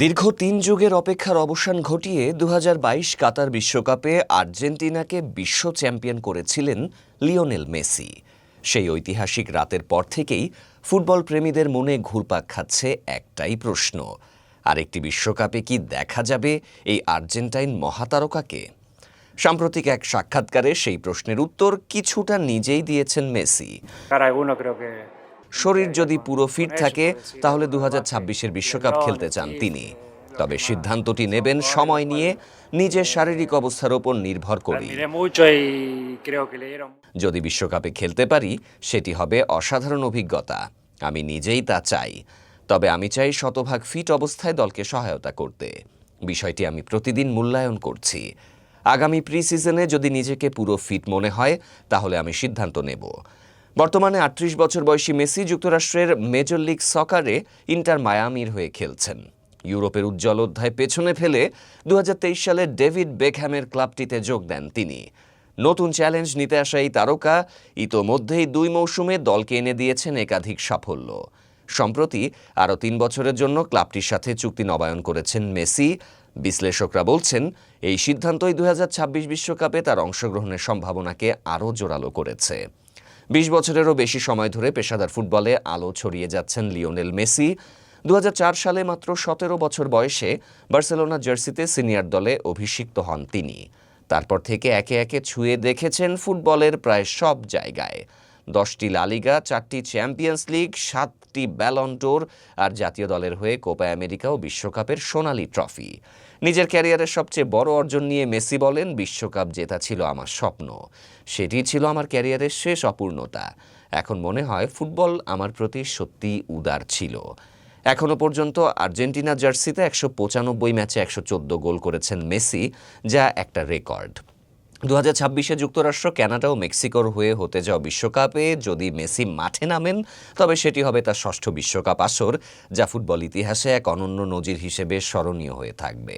দীর্ঘ তিন যুগের অপেক্ষার অবসান ঘটিয়ে দুহাজার বাইশ কাতার বিশ্বকাপে আর্জেন্টিনাকে বিশ্ব চ্যাম্পিয়ন করেছিলেন লিওনেল মেসি। সেই ঐতিহাসিক রাতের পর থেকেই ফুটবল প্রেমীদের মনে ঘুরপাক খাচ্ছে একটাই প্রশ্ন, আরেকটি বিশ্বকাপে কি দেখা যাবে এই আর্জেন্টাইন মহাতারকাকে? সাম্প্রতিক এক সাক্ষাৎকারে সেই প্রশ্নের উত্তর কিছুটা নিজেই দিয়েছেন মেসি। শরীর যদি পুরো ফিট থাকে তাহলে দু হাজার বিশ্বকাপ খেলতে চান তিনি। তবে সিদ্ধান্তটি নেবেন সময় নিয়ে নিজের শারীরিক অবস্থার ওপর নির্ভর করি যদি বিশ্বকাপে খেলতে পারি সেটি হবে অসাধারণ অভিজ্ঞতা। আমি নিজেই তা চাই। তবে আমি চাই শতভাগ ফিট অবস্থায় দলকে সহায়তা করতে। বিষয়টি আমি প্রতিদিন মূল্যায়ন করছি। আগামী প্রি সিজনে যদি নিজেকে পুরো ফিট মনে হয় তাহলে আমি সিদ্ধান্ত নেব। বর্তমানে আটত্রিশ বছর বয়সী মেসি যুক্তরাষ্ট্রের মেজর লিগ সকারে ইন্টার মায়ামির হয়ে খেলছেন। ইউরোপের উজ্জ্বল অধ্যায় পেছনে ফেলে দু হাজার তেইশ সালে ডেভিড বেকহ্যামের ক্লাবটিতে যোগ দেন তিনি। নতুন চ্যালেঞ্জ নিতে আসা এই তারকা ইতোমধ্যেই দুই মৌসুমে দলকে এনে দিয়েছেন একাধিক সাফল্য। সম্প্রতি আরও তিন বছরের জন্য ক্লাবটির সাথে চুক্তি নবায়ন করেছেন মেসি। বিশ্লেষকরা বলছেন, এই সিদ্ধান্তই দু বিশ্বকাপে তার অংশগ্রহণের সম্ভাবনাকে আরও জোরালো করেছে। বিশ বছরেরও বেশি সময় ধরে পেশাদার ফুটবলে আলো ছড়িয়ে যাচ্ছেন লিওনেল মেসি। দু হাজার চার সালে মাত্র সতেরো বছর বয়সে বার্সেলোনা জার্সিতে সিনিয়র দলে অভিষিক্ত হন তিনি। তারপর থেকে একে একে ছুঁয়ে দেখেছেন ফুটবলের প্রায় সব জায়গায়। দশটি লালিগা চারটি চ্যাম্পিয়ন্স লিগ, সাতটি ব্যালন্টোর আর জাতীয় দলের হয়ে কোপা আমেরিকা ও বিশ্বকাপের সোনালি ট্রফি। নিজের ক্যারিয়ারের সবচেয়ে বড় অর্জন নিয়ে মেসি বলেন, বিশ্বকাপ জেতা ছিল আমার স্বপ্ন। সেটি ছিল আমার ক্যারিয়ারের শেষ অপূর্ণতা। এখন মনে হয় ফুটবল আমার প্রতি সত্যি উদার ছিল। এখনও পর্যন্ত আর্জেন্টিনা জার্সিতে একশো পঁচানব্বই ম্যাচে একশো চোদ্দ গোল করেছেন মেসি, যা একটা রেকর্ড। দু হাজার ছাব্বিশে যুক্তরাষ্ট্র ক্যানাডা ও মেক্সিকোর হয়ে হতে যাওয়া বিশ্বকাপে যদি মেসি মাঠে নামেন, তবে সেটি হবে তার ষষ্ঠ বিশ্বকাপ আসর, যা ফুটবল ইতিহাসে এক অনন্য নজির হিসেবে স্মরণীয় হয়ে থাকবে।